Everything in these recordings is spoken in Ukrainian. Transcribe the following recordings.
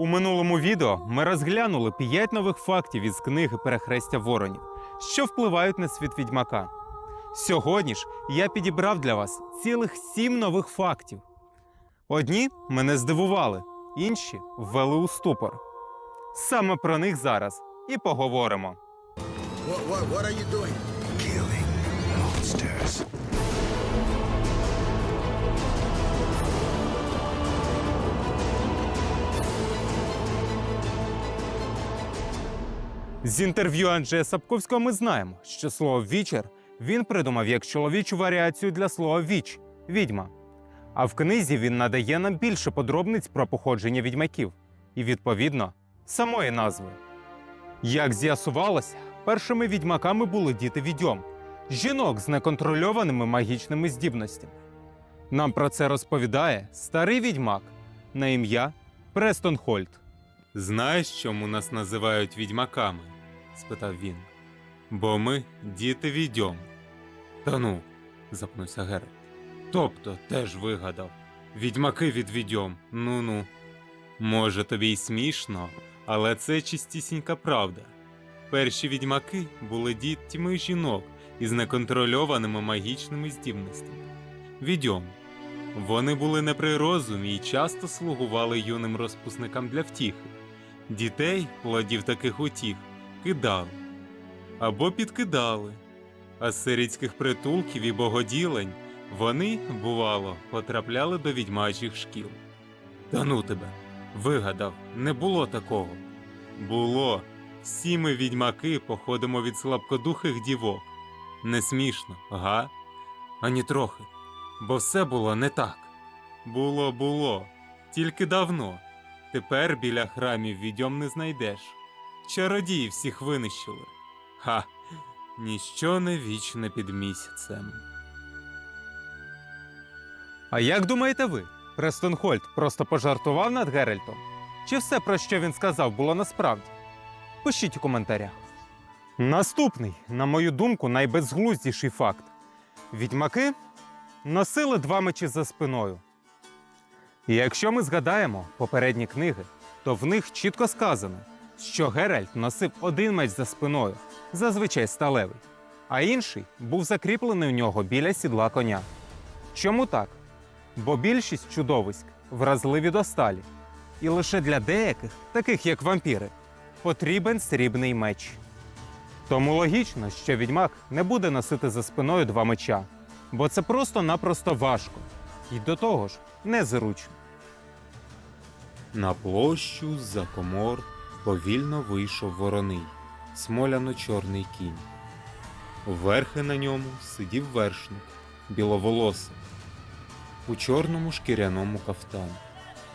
У минулому відео ми розглянули 5 нових фактів із книги Перехрестя воронів, що впливають на світ відьмака. Сьогодні ж я підібрав для вас цілих 7 нових фактів. Одні мене здивували, інші ввели у ступор. Саме про них зараз і поговоримо. What, what, what are you doing? З інтерв'ю Анджея Сапковського ми знаємо, що слово вічер він придумав як чоловічу варіацію для слова віч відьма. А в книзі він надає нам більше подробниць про походження відьмаків і, відповідно, самої назви. Як з'ясувалося, першими відьмаками були діти відьом, жінок з неконтрольованими магічними здібностями. Нам про це розповідає старий відьмак на ім'я Престон Хольт. Знаєш, чому нас називають відьмаками? Спитав він. Бо ми діти відьом. Та ну, запнувся Геральт. Тобто теж вигадав. Відьмаки від відьом. Ну ну. Може, тобі й смішно, але це чистісінька правда. Перші відьмаки були дітьми жінок із неконтрольованими магічними здібностями. Відьом. Вони були не при розумі і часто слугували юним розпусникам для втіхи. Дітей, плодів таких утіх, кидали або підкидали. А з сирітських притулків і богоділень вони, бувало, потрапляли до відьмачих шкіл. Та ну тебе, вигадав, не було такого. Було. Всі ми відьмаки походимо від слабкодухих дівок. Не смішно, га? Ані трохи. Бо все було не так. Було, було, тільки давно. Тепер біля храмів відьом не знайдеш. Чародії всіх винищили. Ха, ніщо не вічне під місяцем. А як думаєте ви? Престонхольд просто пожартував над Геральтом? Чи все, про що він сказав, було насправді? Пишіть у коментарях. Наступний, на мою думку, найбезглуздіший факт: відьмаки носили два мечі за спиною. І якщо ми згадаємо попередні книги, то в них чітко сказано, що Геральт носив один меч за спиною, зазвичай сталевий, а інший був закріплений у нього біля сідла коня. Чому так? Бо більшість чудовиськ вразливі до сталі, і лише для деяких, таких як вампіри, потрібен срібний меч. Тому логічно, що відьмак не буде носити за спиною два меча, бо це просто-напросто важко і до того ж незручно. На площу за комор повільно вийшов вороний, смоляно-чорний кінь. Верхи на ньому сидів вершник, біловолосий, у чорному шкіряному кафтані,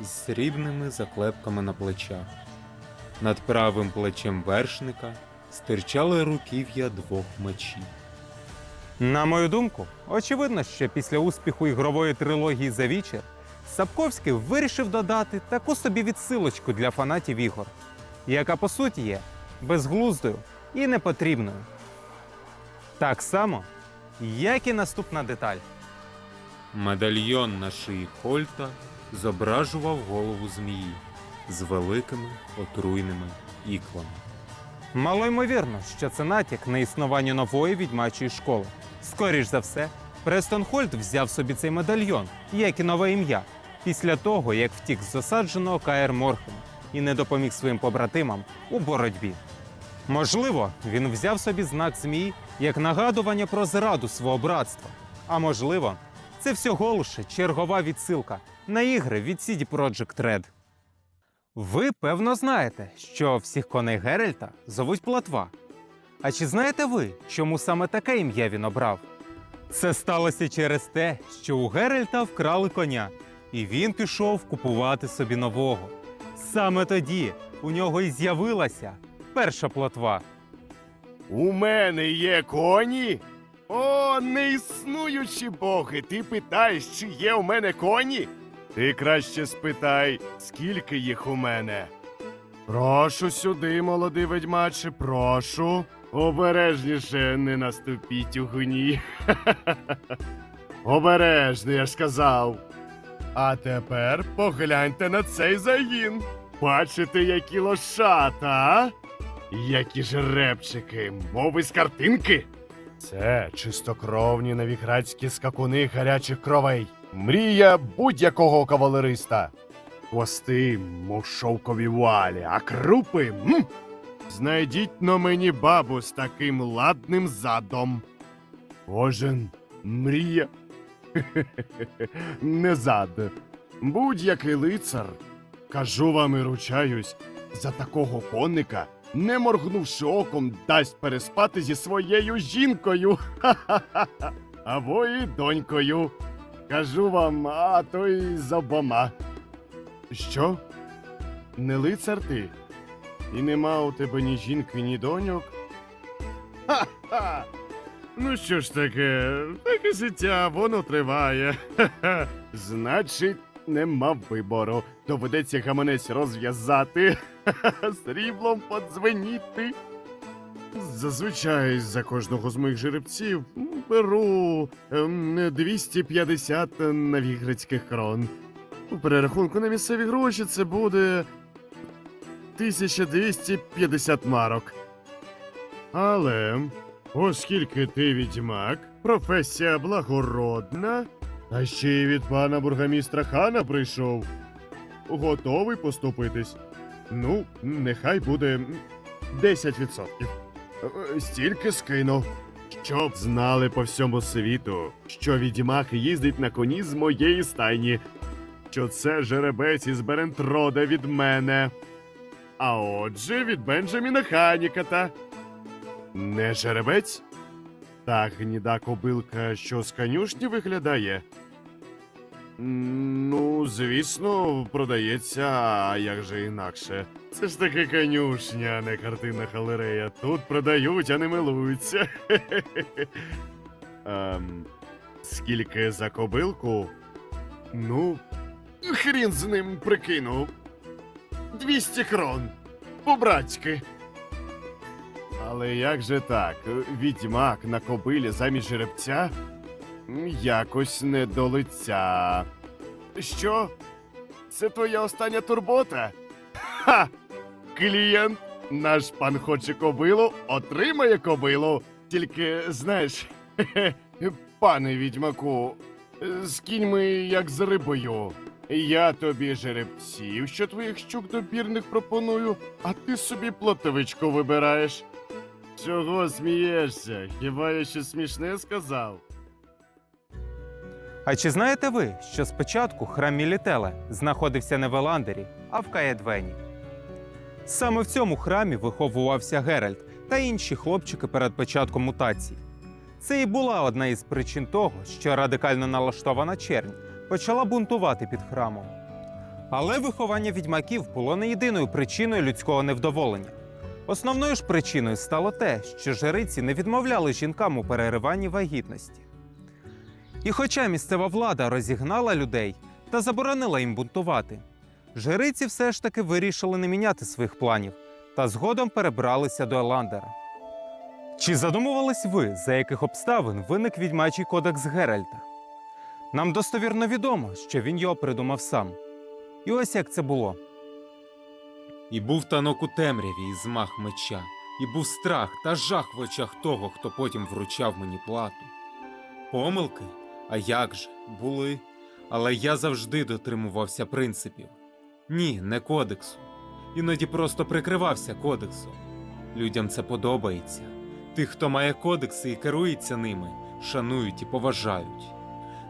з срібними заклепками на плечах. Над правим плечем вершника стирчали руків'я двох мечів. На мою думку, очевидно, що після успіху ігрової трилогії за вічер Сапковський вирішив додати таку собі відсилочку для фанатів ігор, яка по суті є безглуздою і непотрібною. Так само, як і наступна деталь. Медальйон на шиї Хольта зображував голову змії з великими отруйними іклами. Мало ймовірно, що це натяк на існування нової відьмачої школи. Скоріш за все, Престон Хольт взяв собі цей медальйон, як і нове ім'я, після того, як втік з засадженого Каєр Морхема і не допоміг своїм побратимам у боротьбі. Можливо, він взяв собі знак змії як нагадування про зраду свого братства. А можливо, це всього лише чергова відсилка на ігри від CD Projekt Red. Ви певно знаєте, що всіх коней Геральта зовуть Платва. А чи знаєте ви, чому саме таке ім'я він обрав? Це сталося через те, що у Геральта вкрали коня, і він пішов купувати собі нового. Саме тоді у нього і з'явилася перша плотва. У мене є коні? О, неіснуючі боги! Ти питаєш, чи є у мене коні? Ти краще спитай, скільки їх у мене. Прошу сюди, молодий ведьмаче, прошу. Обережніше не наступіть у гні. Обережно, я ж сказав. А тепер погляньте на цей загін. Бачите, які лошата, а? Які жеребчики, мови з картинки. Це чистокровні новіградські скакуни гарячих кровей. Мрія будь-якого кавалериста. Хвости, мов шовкові вуалі, а крупи. М? Знайдіть на мені бабу з таким ладним задом. Кожен мрія. Не зад. Будь-який лицар, кажу вам і ручаюсь, за такого конника, не моргнувши оком, дасть переспати зі своєю жінкою. Ха-ха-ха. Або і донькою. Кажу вам, а то й з обома. Що? Не лицар ти? І нема у тебе ні жінки, ні доньок? Ха-ха! Ну що ж таке, таке життя, воно триває. Ха-ха. Значить, нема вибору. Доведеться гаманець розв'язати, сріблом подзвеніти. Зазвичай за кожного з моїх жеребців беру ем, 250 навігрецьких крон. У перерахунку на місцеві гроші це буде 1250 марок. Але, оскільки ти відьмак, професія благородна, а ще й від пана бургомістра хана прийшов. Готовий поступитись. Ну, нехай буде 10%. Е, Стільки скину. Щоб знали по всьому світу, що відьмак їздить на коні з моєї стайні, що це жеребець із Берентрода від мене. А отже, від Бенджаміна Ханіката. Не жеребець? Та гніда кобилка, що з конюшні виглядає. Ну, звісно, продається, а як же інакше. Це ж таки конюшня, а не картинна галерея. Тут продають, а не милуються. Ем, скільки за кобилку? Ну, хрін з ним прикинув. 200 крон. По-братськи. Але як же так? Відьмак на кобилі замість жеребця? Якось не до лиця. Що? Це твоя остання турбота? Ха! Клієнт, наш пан хоче кобилу, отримає кобилу. Тільки, знаєш, пане відьмаку, з кіньми як з рибою. Я тобі жеребців, що твоїх щук добірних пропоную, а ти собі плотовичку вибираєш. Чого смієшся? Хіба я щось смішне сказав? А чи знаєте ви, що спочатку храм Мілітеле знаходився не в Еландері, а в Каєдвені? Саме в цьому храмі виховувався Геральт та інші хлопчики перед початком мутацій. Це і була одна із причин того, що радикально налаштована чернь почала бунтувати під храмом. Але виховання відьмаків було не єдиною причиною людського невдоволення. Основною ж причиною стало те, що жриці не відмовляли жінкам у перериванні вагітності. І хоча місцева влада розігнала людей та заборонила їм бунтувати, жриці все ж таки вирішили не міняти своїх планів та згодом перебралися до Еландера. Чи задумувались ви, за яких обставин виник відьмачий кодекс Геральта? Нам достовірно відомо, що він його придумав сам. І ось як це було. І був танок у темряві і змах меча, і був страх та жах в очах того, хто потім вручав мені плату. Помилки? А як же, були. Але я завжди дотримувався принципів. Ні, не кодексу. Іноді просто прикривався кодексом. Людям це подобається. Тих, хто має кодекси і керується ними, шанують і поважають.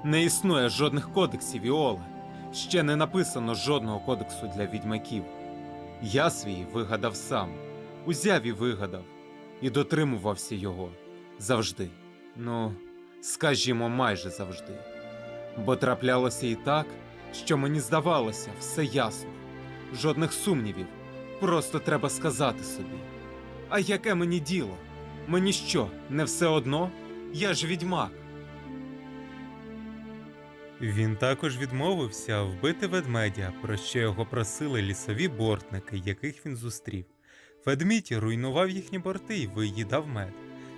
Не існує жодних кодексів Іоле. Ще не написано жодного кодексу для відьмаків. Я свій вигадав сам, узяв і вигадав, і дотримувався його завжди. Ну, скажімо, майже завжди. Бо траплялося і так, що мені здавалося, все ясно, жодних сумнівів, просто треба сказати собі. А яке мені діло? Мені що, не все одно? Я ж відьмак. Він також відмовився вбити ведмедя, про що його просили лісові бортники, яких він зустрів. Ведмідь руйнував їхні борти і виїдав мед.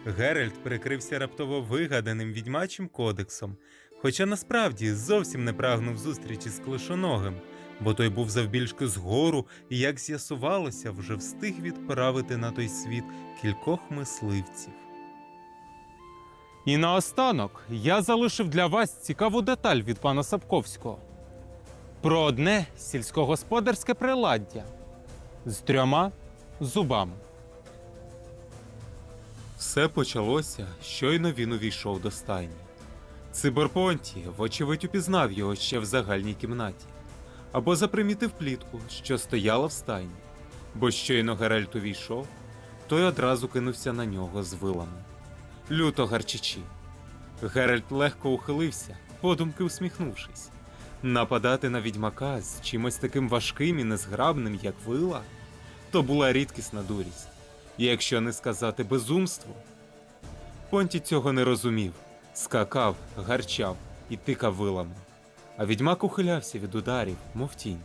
Геральт прикрився раптово вигаданим відьмачим кодексом, хоча насправді зовсім не прагнув зустрічі з клишоногим, бо той був завбільшки згору і, як з'ясувалося, вже встиг відправити на той світ кількох мисливців. І наостанок я залишив для вас цікаву деталь від пана Сапковського про одне сільськогосподарське приладдя з трьома зубами. Все почалося, щойно він увійшов до стайні. Цибор Понті, вочевидь, упізнав його ще в загальній кімнаті, або запримітив плітку, що стояла в стайні, бо щойно Геральт увійшов, той одразу кинувся на нього з вилами люто гарчачі. Геральт легко ухилився, подумки усміхнувшись. Нападати на відьмака з чимось таким важким і незграбним, як вила, то була рідкісна дурість, і якщо не сказати безумство. Понті цього не розумів, скакав, гарчав і тикав вилами, а відьмак ухилявся від ударів, мов тінь.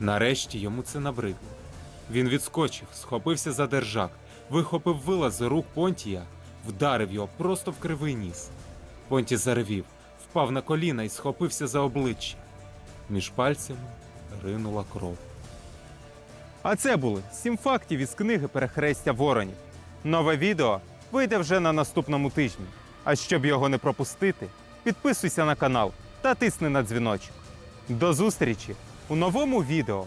Нарешті йому це набридло. Він відскочив, схопився за держак, вихопив вила з рук Понтія, вдарив його просто в кривий ніс. Понті заревів, впав на коліна і схопився за обличчя. Між пальцями ринула кров. А це були сім фактів із книги Перехрестя воронів. Нове відео вийде вже на наступному тижні. А щоб його не пропустити, підписуйся на канал та тисни на дзвіночок. До зустрічі у новому відео.